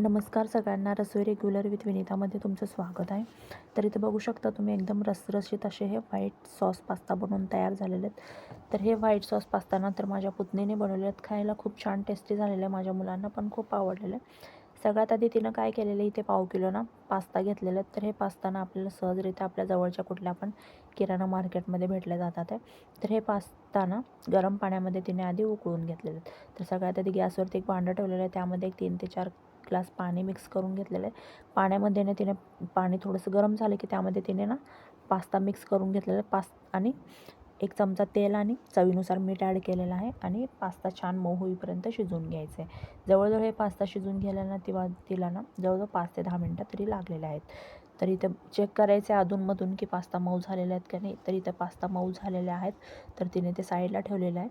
नमस्कार सगळ्यांना. रसोई regular with विनितामध्ये तुमचं स्वागत आहे. तर इथे बघू शकता तुम्ही एकदम रसरशीत असे हे व्हाईट सॉस पास्ता बनवून तयार झालेले आहेत. तर हे व्हाईट सॉस पास्ता ना तर माझ्या पुतणीने बनवले आहेत. खायला खूप छान टेस्टी झालेलं आहे. माझ्या मुलांना पण खूप आवडलेलं आहे सगळ्यात आधी तिनं काय केलेलं आहे? इथे पाव किलो ना पास्ता घेतलेला आहे तर हे पास्ता ना आपल्याला सहजरित्या आपल्या जवळच्या कुठल्या पण किराणा मार्केटमध्ये भेटले जातात आहे. तर हे पास्ता ना गरम पाण्यामध्ये तिने आधी उकळून घेतलेले आहेत. तर सगळ्यात आधी गॅसवरती एक भांडं ठेवलेलं आहे. त्यामध्ये एक तीन ते चार ग्लास पाणी मिक्स करून घेतलेलं आहे. पाण्यामध्ये ना तिने पाणी थोडंसं गरम झालं की त्यामध्ये तिने ना पास्ता मिक्स करून घेतलेला आहे. पास आणि एक चमचा तेल आणि चवीनुसार मीठ ॲड केलेलं आहे आणि पास्ता छान मऊ होईपर्यंत शिजवून घ्यायचं आहे. जवळजवळ हे पास्ता शिजवून घ्यायला ना तिला ना जवळजवळ पाच ते दहा मिनटं तरी लागलेले आहेत. तर इथं चेक करायचे अधूनमधून की पास्ता मऊ झालेला आहेत का नाही. तर इथं पास्ता मऊ झालेले आहेत. तर तिने ते साईडला ठेवलेलं आहे.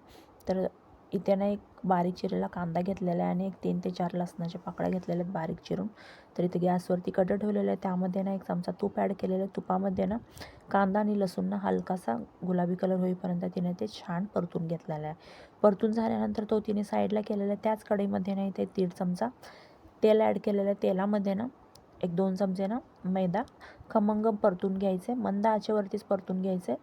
तर इथे ना एक बारीक चिरलेला कांदा घेतलेला आहे आणि एक तीन ते चार लसणाच्या पाकळ्या घेतलेल्या आहेत बारीक चिरून. तर इथे गॅसवरती कटं ठेवलेलं आहे. त्यामध्ये ना एक चमचा तूप ॲड केलेलं आहे. तुपामध्ये ना कांदा आणि लसूण ना हलकासा गुलाबी कलर होईपर्यंत तिने ते छान परतून घेतलेलं आहे. परतून झाल्यानंतर तो तिने साईडला केलेला आहे. त्याच कढईमध्ये ना इथे दीड चमचा तेल ॲड केलेलं आहे. तेलामध्ये ना एक दोन चमचे ना मैदा खमंग परतून घ्यायचे. मंद आचेवरतीच परतून घ्यायचे.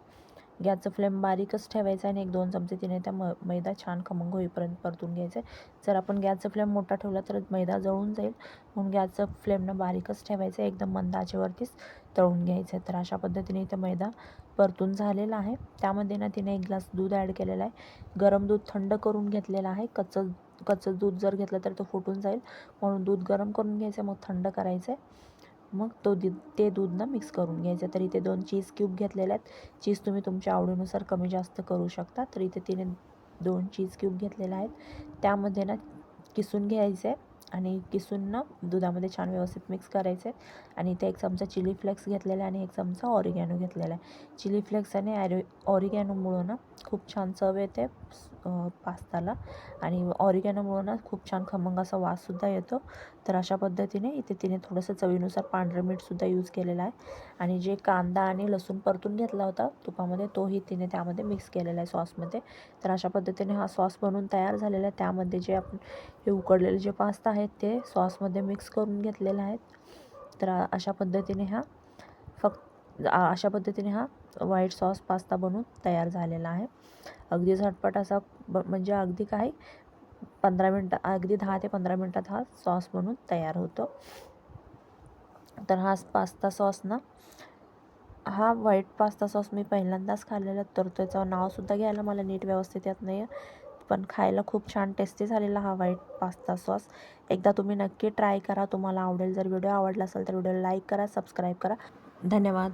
गॅसचं फ्लेम बारीकच ठेवायचा आणि एक दोन चमचे तिने त्या म मैदा छान खमंग होईपर्यंत परतून घ्यायचं. जर आपण गॅसचा फ्लेम मोठा ठेवला तर मैदा जळून जाईल. म्हणून गॅसचं फ्लेमनं बारीकच ठेवायचं. एकदम मंद आचेवरतीच तळून घ्यायचं. आहे तर अशा पद्धतीने इथं मैदा परतून झालेला आहे. त्यामध्ये ना तिने एक ग्लास दूध ॲड केलेला आहे. गरम दूध थंड करून घेतलेलं आहे. कच्चं कच्चं दूध जर घेतलं तर तो फुटून जाईल. म्हणून दूध गरम करून घ्यायचं. मग थंड करायचं आहे. मग तो दि ते दूध ना मिक्स करून घ्यायचं. तर इथे दोन चीज क्यूब घेतलेले आहेत. चीज तुम्ही तुमच्या आवडीनुसार कमी जास्त करू शकता. तर इथे तिने दोन चीज क्यूब घेतलेले आहेत. त्यामध्ये ना किसून घ्यायचे आणि किसून ना दुधामध्ये छान व्यवस्थित मिक्स करायचे. आणि इथे एक चमचा चिली फ्लेक्स घेतलेला आहे आणि एक चमचा ऑरिगॅनो घेतलेला आहे. चिली फ्लेक्स आणि ॲरो ऑरिगॅनोमुळं ना खूप छान चव येते. पास्ताला. आणि ऑरिगॅनोमुळं ना खूप छान खमंग असा वाससुद्धा येतो. तर अशा पद्धतीने इथे तिने थोडंसं चवीनुसार पांढरं मीठसुद्धा यूज केलेलं आहे. आणि जे कांदा आणि लसूण परतून घेतला होता तुपामध्ये तोही तिने त्यामध्ये मिक्स केलेला आहे सॉसमध्ये तर अशा पद्धतीने हा सॉस बनवून तयार झालेला आहे. त्यामध्ये जे आपण हे उकडलेले जे पास्ता आहेत ते सॉसमध्ये मिक्स करून घेतलेले आहेत. तर अशा पद्धतीने हा फक्त अशा पद्धतीने हा व्हाईट सॉस पास्ता बनवून तयार झालेला आहे. अगदी झटपट असा ब म्हणजे अगदी काही पंधरा मिनटं अगदी दहा ते पंधरा मिनटात हा सॉस बनून तयार होतो. तर हा पास्ता सॉस ना हा व्हाईट पास्ता सॉस मी पहिल्यांदाच खाल्लेला तर त्याचं नावसुद्धा घ्यायला मला नीट व्यवस्थित येत नाही आहे पण खायला खूप छान टेस्टी झालेला हा व्हाईट पास्ता सॉस एकदा तुम्ही नक्की ट्राय करा तुम्हाला आवडेल. जर व्हिडिओ आवडला असेल तर व्हिडिओ लाईक करा सबस्क्राईब करा. धन्यवाद.